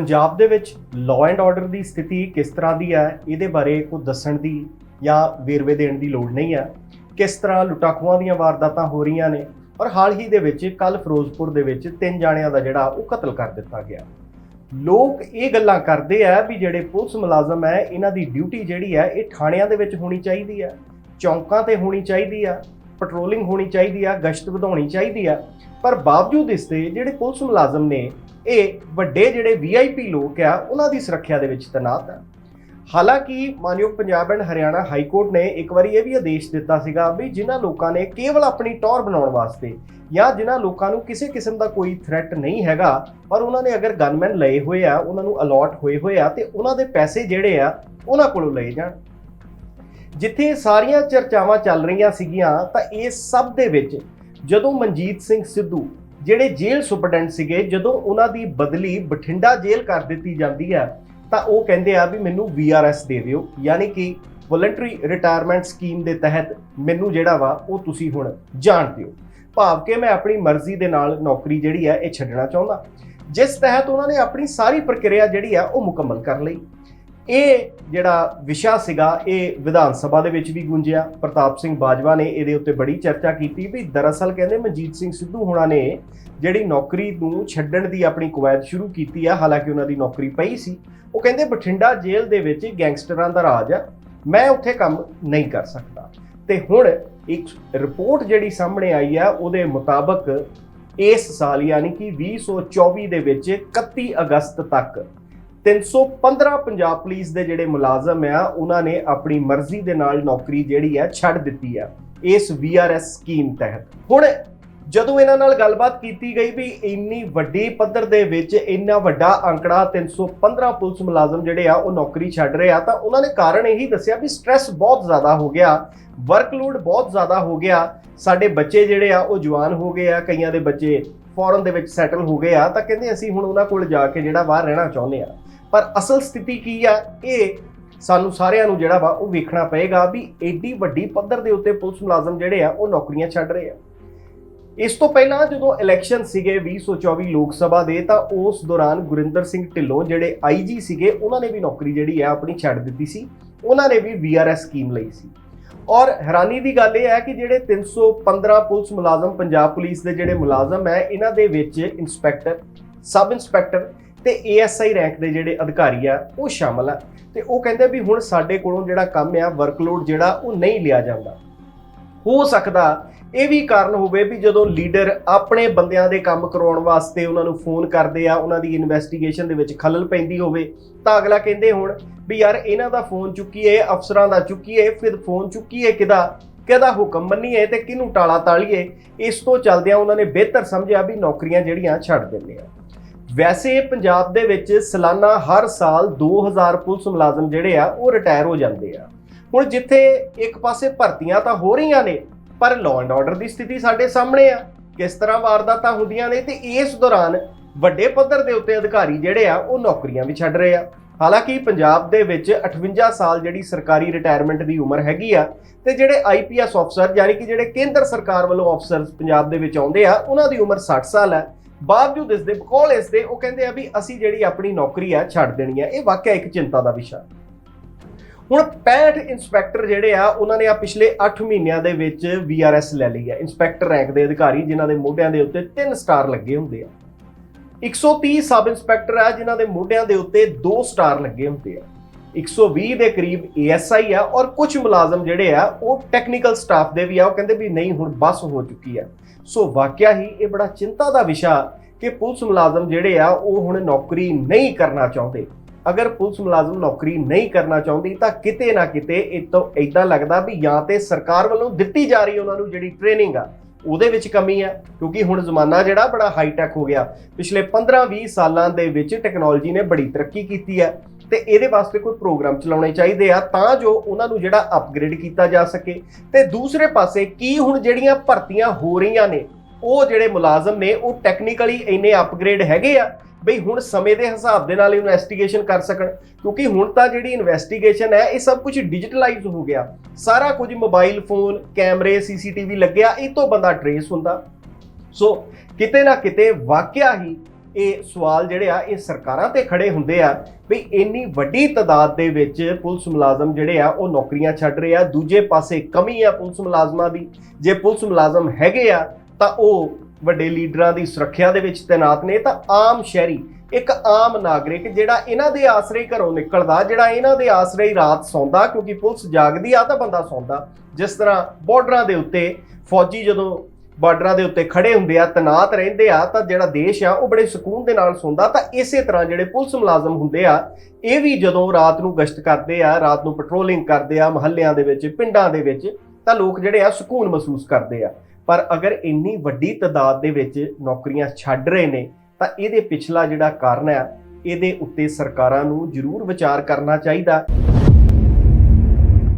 ਪੰਜਾਬ ਦੇ ਵਿੱਚ law and order ਦੀ ਸਥਿਤੀ ਕਿਸ ਤਰ੍ਹਾਂ ਦੀ ਹੈ, ਇਹਦੇ ਬਾਰੇ ਕੋਈ ਦੱਸਣ ਦੀ ਜਾਂ ਵੇਰਵੇ ਦੇਣ ਦੀ ਲੋੜ ਨਹੀਂ ਹੈ। ਕਿਸ ਤਰ੍ਹਾਂ ਲੁੱਟਾਖੋਆਂ ਦੀਆਂ ਵਾਰਦਾਤਾਂ ਹੋ ਰਹੀਆਂ ਨੇ ਔਰ ਹਾਲ ਹੀ ਦੇ ਵਿੱਚ ਕੱਲ ਫਿਰੋਜ਼ਪੁਰ ਦੇ ਵਿੱਚ ਤਿੰਨ ਜਾਣਿਆਂ ਦਾ ਜਿਹੜਾ ਉਹ ਕਤਲ ਕਰ ਦਿੱਤਾ ਗਿਆ। ਲੋਕ ਇਹ ਗੱਲਾਂ ਕਰਦੇ ਆ ਵੀ ਜਿਹੜੇ ਪੁਲਿਸ ਮੁਲਾਜ਼ਮ ਹੈ, ਇਹਨਾਂ ਦੀ ਡਿਊਟੀ ਜਿਹੜੀ ਹੈ, ਇਹ ਥਾਣਿਆਂ ਦੇ ਵਿੱਚ ਹੋਣੀ ਚਾਹੀਦੀ ਹੈ, ਚੌਂਕਾਂ ਤੇ ਹੋਣੀ ਚਾਹੀਦੀ ਆ ਪੈਟਰੋਲਿੰਗ ਹੋਣੀ ਚਾਹੀਦੀ ਆ ਗਸ਼ਤ ਵਧਾਉਣੀ ਚਾਹੀਦੀ ਆ ਪਰ ਬਾਵਜੂਦ ਇਸ ਦੇ ਜਿਹੜੇ ਪੁਲਿਸ ਮੁਲਾਜ਼ਮ ਨੇ ਇਹ ਵੱਡੇ ਜਿਹੜੇ ਵੀਆਈਪੀ ਲੋਕ ਆ, ਉਹਨਾਂ ਦੀ ਸੁਰੱਖਿਆ ਦੇ ਵਿੱਚ ਤੈਨਾਤ ਆ। ਹਾਲਾਂਕਿ, ਮਾਨਯੋਗ Punjab and Haryana high court ਨੇ ਇੱਕ ਵਾਰੀ ਇਹ ਵੀ ਆਦੇਸ਼ ਦਿੱਤਾ ਸੀਗਾ ਵੀ ਜਿਨ੍ਹਾਂ ਲੋਕਾਂ ਨੇ ਕੇਵਲ ਆਪਣੀ ਟੌਰ ਬਣਾਉਣ ਵਾਸਤੇ ਜਾਂ ਜਿਨ੍ਹਾਂ ਲੋਕਾਂ ਨੂੰ ਕਿਸੇ ਕਿਸਮ ਦਾ ਕੋਈ ਥ੍ਰੈਟ ਨਹੀਂ ਹੈਗਾ, ਪਰ ਉਹਨਾਂ ਨੇ ਅਗਰ ਗਨਮੈਨ ਲਏ ਹੋਏ ਆ, ਉਹਨਾਂ ਨੂੰ ਅਲਾਟ ਹੋਏ ਹੋਏ ਆ, ਤੇ ਉਹਨਾਂ ਦੇ ਪੈਸੇ ਜਿਹੜੇ ਆ, ਉਹਨਾਂ ਕੋਲੋਂ ਲਏ ਜਾਣ। ਜਿੱਥੇ ਸਾਰੀਆਂ ਚਰਚਾਵਾਂ ਚੱਲ ਰਹੀਆਂ ਸੀਗੀਆਂ, ਤਾਂ ਇਹ ਸਭ ਦੇ ਵਿੱਚ ਜਦੋਂ ਮਨਜੀਤ ਸਿੰਘ ਸਿੱਧੂ ਜਿਹੜੇ ਜੇਲ੍ਹ ਸੁਪਰਡੈਂਟ ਸੀਗੇ, ਜਦੋਂ ਉਹਨਾਂ ਦੀ ਬਦਲੀ ਬਠਿੰਡਾ ਜੇਲ੍ਹ ਕਰ ਦਿੱਤੀ ਜਾਂਦੀ ਹੈ, ਤਾਂ ਉਹ ਕਹਿੰਦੇ ਆ ਵੀ ਮੈਨੂੰ ਵੀਆਰਐਸ ਦੇ ਦਿਓ। ਯਾਨੀ ਕਿ ਵੋਲੰਟਰੀ ਰਿਟਾਇਰਮੈਂਟ ਸਕੀਮ ਦੇ ਤਹਿਤ ਮੈਨੂੰ ਜਿਹੜਾ ਵਾ, ਉਹ ਤੁਸੀਂ ਹੁਣ ਜਾਣ ਦਿਓ। ਭਾਵ ਕਿ ਮੈਂ ਆਪਣੀ ਮਰਜ਼ੀ ਦੇ ਨਾਲ ਨੌਕਰੀ ਜਿਹੜੀ ਹੈ, ਇਹ ਛੱਡਣਾ ਚਾਹੁੰਦਾ। ਜਿਸ ਤਹਿਤ ਉਹਨਾਂ ਨੇ ਆਪਣੀ ਸਾਰੀ ਪ੍ਰਕਿਰਿਆ ਜਿਹੜੀ ਆ ਉਹ ਮੁਕੰਮਲ ਕਰ ਲਈ। ਇਹ ਜਿਹੜਾ ਵਿਸ਼ਾ ਸੀਗਾ, ਇਹ ਵਿਧਾਨ ਸਭਾ ਦੇ ਵਿੱਚ ਵੀ ਗੂੰਜਿਆ। ਪ੍ਰਤਾਪ ਸਿੰਘ ਬਾਜਵਾ ਨੇ ਇਹਦੇ ਉੱਤੇ ਬੜੀ ਚਰਚਾ ਕੀਤੀ ਵੀ ਦਰਅਸਲ ਕਹਿੰਦੇ ਮਨਜੀਤ ਸਿੰਘ ਸਿੱਧੂ ਹੋਣਾ ਨੇ ਜਿਹੜੀ ਨੌਕਰੀ ਨੂੰ ਛੱਡਣ ਦੀ ਆਪਣੀ ਕਵਾਇਦ ਸ਼ੁਰੂ ਕੀਤੀ ਆ, ਹਾਲਾਂਕਿ ਉਹਨਾਂ ਦੀ ਨੌਕਰੀ ਪਈ ਸੀ, ਉਹ ਕਹਿੰਦੇ ਬਠਿੰਡਾ ਜੇਲ੍ਹ ਦੇ ਵਿੱਚ ਗੈਂਗਸਟਰਾਂ ਦਾ ਰਾਜ ਆ, ਮੈਂ ਉੱਥੇ ਕੰਮ ਨਹੀਂ ਕਰ ਸਕਦਾ। ਤੇ ਹੁਣ ਇੱਕ ਰਿਪੋਰਟ ਜਿਹੜੀ ਸਾਹਮਣੇ ਆਈ ਆ, ਉਹਦੇ ਮੁਤਾਬਕ ਇਸ ਸਾਲ ਯਾਨੀ ਕਿ 2024 ਦੇ ਵਿੱਚ 31 ਅਗਸਤ ਤੱਕ 315 ਪੰਜਾਬ ਪੁਲਿਸ ਦੇ ਜਿਹੜੇ ਮੁਲਾਜ਼ਮ ਆ, ਉਹਨਾਂ ਨੇ ਆਪਣੀ ਮਰਜ਼ੀ ਦੇ ਨਾਲ ਨੌਕਰੀ ਜਿਹੜੀ ਆ, ਛੱਡ ਦਿੱਤੀ ਆ ਇਸ ਵੀਆਰਐਸ ਸਕੀਮ ਤਹਿਤ। ਹੁਣ ਜਦੋਂ ਇਹਨਾਂ ਨਾਲ ਗੱਲਬਾਤ ਕੀਤੀ ਗਈ ਵੀ ਇੰਨੀ ਵੱਡੀ ਪੱਧਰ ਦੇ ਵਿੱਚ ਇੰਨਾ ਵੱਡਾ ਅੰਕੜਾ 315 ਪੁਲਿਸ ਮੁਲਾਜ਼ਮ ਜਿਹੜੇ ਆ, ਉਹ ਨੌਕਰੀ ਛੱਡ ਰਹੇ ਆ, ਤਾਂ ਉਹਨਾਂ ਨੇ ਕਾਰਨ ਇਹੀ ਦੱਸਿਆ ਵੀ ਸਟ੍ਰੈਸ ਬਹੁਤ ਜ਼ਿਆਦਾ ਹੋ ਗਿਆ ਵਰਕਲੋਡ ਬਹੁਤ ਜ਼ਿਆਦਾ ਹੋ ਗਿਆ, ਸਾਡੇ ਬੱਚੇ ਜਿਹੜੇ ਆ, ਉਹ ਜਵਾਨ ਹੋ ਗਏ ਆ, ਕਈਆਂ ਦੇ ਬੱਚੇ ਫੋਰਨ ਦੇ ਵਿੱਚ ਸੈਟਲ ਹੋ ਗਏ ਆ, ਤਾਂ ਕਹਿੰਦੇ ਅਸੀਂ ਹੁਣ ਉਹਨਾਂ ਕੋਲ ਜਾ ਕੇ ਜਿਹੜਾ ਬਾਹਰ ਰਹਿਣਾ ਚਾਹੁੰਦੇ ਆ। ਪਰ ਅਸਲ ਸਥਿਤੀ ਕੀ ਆ? ਇਹ ਸਾਨੂੰ ਸਾਰਿਆਂ ਨੂੰ ਜਿਹੜਾ ਵਾ ਉਹ ਵੇਖਣਾ ਪਏਗਾ ਵੀ ਐਡੀ ਵੱਡੀ ਪੱਧਰ ਦੇ ਉੱਤੇ ਪੁਲਿਸ ਮੁਲਾਜ਼ਮ ਜਿਹੜੇ ਆ, ਉਹ ਨੌਕਰੀਆਂ ਛੱਡ ਰਹੇ ਆ। ਇਸ ਤੋਂ ਪਹਿਲਾਂ ਜਦੋਂ ਇਲੈਕਸ਼ਨ ਸੀਗੇ 2024 ਲੋਕ ਸਭਾ ਦੇ, ਤਾਂ ਉਸ ਦੌਰਾਨ ਗੁਰਿੰਦਰ ਸਿੰਘ ਢਿੱਲੋਂ ਜਿਹੜੇ ਆਈਜੀ ਸੀਗੇ, ਉਹਨਾਂ ਨੇ ਵੀ ਨੌਕਰੀ ਜਿਹੜੀ ਆ ਆਪਣੀ ਛੱਡ ਦਿੱਤੀ ਸੀ। ਉਹਨਾਂ ਨੇ ਵੀ ਵੀਆਰਐਸ ਸਕੀਮ ਲਈ ਸੀ। ਔਰ ਹੈਰਾਨੀ ਦੀ ਗੱਲ ਇਹ ਹੈ ਕਿ ਜਿਹੜੇ 315 ਪੁਲਿਸ ਮੁਲਾਜ਼ਮ, ਪੰਜਾਬ ਪੁਲਿਸ ਦੇ ਜਿਹੜੇ ਮੁਲਾਜ਼ਮ ਹੈ, ਇਹਨਾਂ ਦੇ ਵਿੱਚ ਇੰਸਪੈਕਟਰ ਸਬ ਇੰਸਪੈਕਟਰ ਤੇ ਏਐਸਆਈ ਰੈਂਕ ਦੇ ਜਿਹੜੇ ਅਧਿਕਾਰੀ ਆ, ਉਹ ਸ਼ਾਮਲ ਆ। ਤੇ ਉਹ ਕਹਿੰਦੇ ਵੀ ਹੁਣ ਸਾਡੇ ਕੋਲੋਂ ਜਿਹੜਾ ਕੰਮ ਆ ਵਰਕਲੋਡ ਜਿਹੜਾ, ਉਹ ਨਹੀਂ ਲਿਆ ਜਾਂਦਾ। ਹੋ ਸਕਦਾ ਇਹ ਵੀ ਕਾਰਨ ਹੋਵੇ ਵੀ ਜਦੋਂ ਲੀਡਰ ਆਪਣੇ ਬੰਦਿਆਂ ਦੇ ਕੰਮ ਕਰਵਾਉਣ ਵਾਸਤੇ ਉਹਨਾਂ ਨੂੰ ਫੋਨ ਕਰਦੇ ਆ, ਉਹਨਾਂ ਦੀ ਇਨਵੈਸਟੀਗੇਸ਼ਨ ਦੇ ਵਿੱਚ ਖਲਲ ਪੈਂਦੀ ਹੋਵੇ, ਤਾਂ ਅਗਲਾ ਕਹਿੰਦੇ ਹੁਣ ਵੀ ਯਾਰ ਇਹਨਾਂ ਦਾ ਫੋਨ ਚੁੱਕੀਏ, ਅਫਸਰਾਂ ਦਾ ਚੁੱਕੀਏ, ਫਿਰ ਫੋਨ ਚੁੱਕੀਏ ਕਿਦਾ ਕਿਹਦਾ ਹੁਕਮ ਮੰਨੀਏ ਤੇ ਕਿਹਨੂੰ ਟਾਲਾ ਤਾਲੀਏ? ਇਸ ਤੋਂ ਚੱਲਦਿਆਂ ਉਹਨਾਂ ਨੇ ਬਿਹਤਰ ਸਮਝਿਆ ਵੀ ਨੌਕਰੀਆਂ ਜਿਹੜੀਆਂ ਛੱਡ ਦਿੰਦੇ ਆ। ਵੈਸੇ ਪੰਜਾਬ ਦੇ ਵਿੱਚ ਸਾਲਾਨਾ ਹਰ ਸਾਲ 2000 ਪੁਲਿਸ ਮੁਲਾਜ਼ਮ ਜਿਹੜੇ ਆ, ਉਹ ਰਿਟਾਇਰ ਹੋ ਜਾਂਦੇ ਆ। ਹੁਣ ਜਿੱਥੇ ਇੱਕ ਪਾਸੇ ਭਰਤੀਆਂ ਤਾਂ ਹੋ ਰਹੀਆਂ ਨੇ, ਪਰ ਲਾਅ ਐਂਡ ਆਰਡਰ ਦੀ ਸਥਿਤੀ ਸਾਡੇ ਸਾਹਮਣੇ ਆ। ਕਿਸ ਤਰ੍ਹਾਂ ਵਾਰਦਾਤਾਂ ਹੁੰਦੀਆਂ ਨੇ ਤੇ ਇਸ ਦੌਰਾਨ ਵੱਡੇ ਪੱਧਰ ਦੇ ਉੱਤੇ ਅਧਿਕਾਰੀ ਜਿਹੜੇ ਆ, ਉਹ ਨੌਕਰੀਆਂ ਵੀ ਛੱਡ ਰਹੇ ਆ। ਹਾਲਾਂਕਿ ਪੰਜਾਬ ਦੇ ਵਿੱਚ 58 ਸਾਲ ਜਿਹੜੀ ਸਰਕਾਰੀ ਰਿਟਾਇਰਮੈਂਟ ਦੀ ਉਮਰ ਹੈਗੀ ਆ ਤੇ ਜਿਹੜੇ ਆਈਪੀਐਸ ਅਫਸਰ ਯਾਨੀ ਕਿ ਜਿਹੜੇ ਕੇਂਦਰ ਸਰਕਾਰ ਵੱਲੋਂ ਅਫਸਰ ਪੰਜਾਬ ਦੇ ਵਿੱਚ ਆਉਂਦੇ ਆ, ਉਹਨਾਂ ਦੀ ਉਮਰ 60 ਸਾਲ ਹੈ। ਬਾਵਜੂਦ ਇਸ ਦੇ ਬਕੌਲ ਇਸ ਦੇ, ਉਹ ਕਹਿੰਦੇ ਆ ਵੀ ਅਸੀਂ ਜਿਹੜੀ ਆਪਣੀ ਨੌਕਰੀ ਆ ਛੱਡ ਦੇਣੀ ਆ। ਇਹ ਵਾਕਿਆ ਇੱਕ ਚਿੰਤਾ ਦਾ ਵਿਸ਼ਾ। ਹੁਣ 65 ਇੰਸਪੈਕਟਰ ਜਿਹੜੇ ਆ, ਉਹਨਾਂ ਨੇ ਆ ਪਿਛਲੇ 8 ਮਹੀਨਿਆਂ ਦੇ ਵਿੱਚ ਵੀਆਰਐਸ ਲੈ ਲਈ ਆ। ਇੰਸਪੈਕਟਰ ਰੈਂਕ ਦੇ ਅਧਿਕਾਰੀ, ਜਿਨ੍ਹਾਂ ਦੇ ਮੋਢਿਆਂ ਦੇ ਉੱਤੇ 3 ਸਟਾਰ ਲੱਗੇ ਹੁੰਦੇ ਆ। 130 ਸਬ ਇੰਸਪੈਕਟਰ ਆ, ਜਿਨ੍ਹਾਂ ਦੇ ਮੋਢਿਆਂ ਦੇ ਉੱਤੇ 2 ਸਟਾਰ ਲੱਗੇ ਹੁੰਦੇ ਆ। 120 ਦੇ ਕਰੀਬ ਏਐਸਆਈ ਆ, ਔਰ ਕੁਝ ਮੁਲਾਜ਼ਮ ਜਿਹੜੇ ਆ, ਉਹ ਟੈਕਨੀਕਲ ਸਟਾਫ ਦੇ ਵੀ ਆ। ਉਹ ਕਹਿੰਦੇ ਵੀ ਨਹੀਂ, ਹੁਣ ਬਸ ਹੋ ਚੁੱਕੀ ਆ। ਸੋ ਵਾਕਿਆ ਹੀ ਇਹ ਬੜਾ ਚਿੰਤਾ ਦਾ ਵਿਸ਼ਾ ਕਿ ਪੁਲਿਸ ਮੁਲਾਜ਼ਮ ਜਿਹੜੇ ਆ, ਉਹ ਹੁਣ ਨੌਕਰੀ ਨਹੀਂ ਕਰਨਾ ਚਾਹੁੰਦੇ। ਅਗਰ ਪੁਲਿਸ ਮੁਲਾਜ਼ਮ ਨੌਕਰੀ ਨਹੀਂ ਕਰਨਾ ਚਾਹੁੰਦੀ ਤਾਂ ਕਿਤੇ ਨਾ ਕਿਤੇ ਇਹ ਤੋਂ ਇਦਾਂ ਲੱਗਦਾ ਵੀ ਜਾਂ ਤੇ ਸਰਕਾਰ ਵੱਲੋਂ ਦਿੱਤੀ ਜਾ ਰਹੀ ਉਹਨਾਂ ਨੂੰ ਜਿਹੜੀ ਟ੍ਰੇਨਿੰਗ ਆ, ਉਹਦੇ ਵਿੱਚ ਕਮੀ ਹੈ ਕਿਉਂਕਿ ਹੁਣ ਜ਼ਮਾਨਾ ਜਿਹੜਾ ਬੜਾ ਹਾਈ ਟੈਕ ਹੋ ਗਿਆ। ਪਿਛਲੇ 15-20 ਸਾਲਾਂ ਦੇ ਵਿੱਚ ਟੈਕਨੋਲੋਜੀ ਨੇ ਬੜੀ ਤਰੱਕੀ ਕੀਤੀ ਹੈ ਤੇ ਇਹਦੇ ਵਾਸਤੇ ਕੋਈ ਪ੍ਰੋਗਰਾਮ ਚਲਾਉਣੇ ਚਾਹੀਦੇ ਆ ਤਾਂ ਜੋ ਉਹਨਾਂ ਨੂੰ ਜਿਹੜਾ ਅਪਗ੍ਰੇਡ ਕੀਤਾ ਜਾ ਸਕੇ। ਤੇ ਦੂਸਰੇ ਪਾਸੇ ਕੀ ਹੁਣ ਜਿਹੜੀਆਂ ਭਰਤੀਆਂ ਹੋ ਰਹੀਆਂ ਨੇ, ਉਹ ਜਿਹੜੇ ਮੁਲਾਜ਼ਮ ਨੇ, ਉਹ ਟੈਕਨੀਕਲੀ ਇੰਨੇ ਅਪਗ੍ਰੇਡ ਹੈਗੇ ਆ ਬਈ ਹੁਣ ਸਮੇਂ ਦੇ ਹਿਸਾਬ ਦੇ ਨਾਲ ਇਨਵੈਸਟੀਗੇਸ਼ਨ ਕਰ ਸਕਣ। ਕਿਉਂਕਿ ਹੁਣ ਤਾਂ ਜਿਹੜੀ ਇਨਵੈਸਟੀਗੇਸ਼ਨ ਹੈ, ਇਹ ਸਭ ਕੁਝ ਡਿਜੀਟਲਾਈਜ਼ ਹੋ ਗਿਆ। ਸਾਰਾ ਕੁਝ ਮੋਬਾਈਲ ਫੋਨ ਕੈਮਰੇ ਸੀਸੀਟੀਵੀ ਲੱਗਿਆ, ਇਹ ਤੋਂ ਬੰਦਾ ਟਰੇਸ ਹੁੰਦਾ। ਸੋ ਕਿਤੇ ਨਾ ਕਿਤੇ ਵਾਕਿਆ ਹੀ ਇਹ ਸਵਾਲ ਜਿਹੜੇ ਆ, ਇਹ ਸਰਕਾਰਾਂ ਤੇ ਖੜੇ ਹੁੰਦੇ ਆ ਵੀ ਇੰਨੀ ਵੱਡੀ ਤਾਦਾਦ ਦੇ ਵਿੱਚ ਪੁਲਿਸ ਮੁਲਾਜ਼ਮ ਜਿਹੜੇ ਆ, ਉਹ ਨੌਕਰੀਆਂ ਛੱਡ ਰਹੇ ਆ। ਦੂਜੇ ਪਾਸੇ ਕਮੀ ਆ ਪੁਲਿਸ ਮੁਲਾਜ਼ਮਾਂ ਦੀ। ਜੇ ਪੁਲਿਸ ਮੁਲਾਜ਼ਮ ਹੈਗੇ ਆ, ਤਾਂ ਉਹ ਵੱਡੇ ਲੀਡਰਾਂ ਦੀ ਸੁਰੱਖਿਆ ਦੇ ਵਿੱਚ ਤੈਨਾਤ ਨੇ। ਤਾਂ ਆਮ ਸ਼ਹਿਰੀ, ਇੱਕ ਆਮ ਨਾਗਰਿਕ ਜਿਹੜਾ ਇਹਨਾਂ ਦੇ ਆਸਰੇ ਘਰੋਂ ਨਿਕਲਦਾ, ਜਿਹੜਾ ਇਹਨਾਂ ਦੇ ਆਸਰੇ ਹੀ ਰਾਤ ਸੌਂਦਾ, ਕਿਉਂਕਿ ਪੁਲਿਸ ਜਾਗਦੀ ਆ ਤਾਂ ਬੰਦਾ ਸੌਂਦਾ। ਜਿਸ ਤਰ੍ਹਾਂ ਬਾਰਡਰਾਂ ਦੇ ਉੱਤੇ ਫੌਜੀ ਜਦੋਂ ਬਾਰਡਰਾਂ ਦੇ ਉੱਤੇ ਖੜੇ ਹੁੰਦੇ ਆ ਤਨਾਤ ਰਹਿੰਦੇ ਆ, ਤਾਂ ਜਿਹੜਾ ਦੇਸ਼ ਆ, ਉਹ ਬੜੇ ਸਕੂਨ ਦੇ ਨਾਲ ਸੌਂਦਾ। ਤਾਂ ਇਸੇ ਤਰ੍ਹਾਂ ਜਿਹੜੇ ਪੁਲਿਸ ਮੁਲਾਜ਼ਮ ਹੁੰਦੇ ਆ, ਇਹ ਵੀ ਜਦੋਂ ਰਾਤ ਨੂੰ ਗਸ਼ਤ ਕਰਦੇ ਆ, ਰਾਤ ਨੂੰ ਪੈਟਰੋਲਿੰਗ ਕਰਦੇ ਆ, ਮਹੱਲਿਆਂ ਦੇ ਵਿੱਚ, ਪਿੰਡਾਂ ਦੇ ਵਿੱਚ, ਤਾਂ ਲੋਕ ਜਿਹੜੇ ਆ, ਸਕੂਨ ਮਹਿਸੂਸ ਕਰਦੇ ਆ। ਪਰ ਅਗਰ ਇੰਨੀ ਵੱਡੀ ਤਾਦਾਦ ਦੇ ਵਿੱਚ ਨੌਕਰੀਆਂ ਛੱਡ ਰਹੇ ਨੇ, ਤਾਂ ਇਹਦੇ ਪਿਛਲਾ ਜਿਹੜਾ ਕਾਰਨ ਆ, ਇਹਦੇ ਉੱਤੇ ਸਰਕਾਰਾਂ ਨੂੰ ਜ਼ਰੂਰ ਵਿਚਾਰ ਕਰਨਾ ਚਾਹੀਦਾ।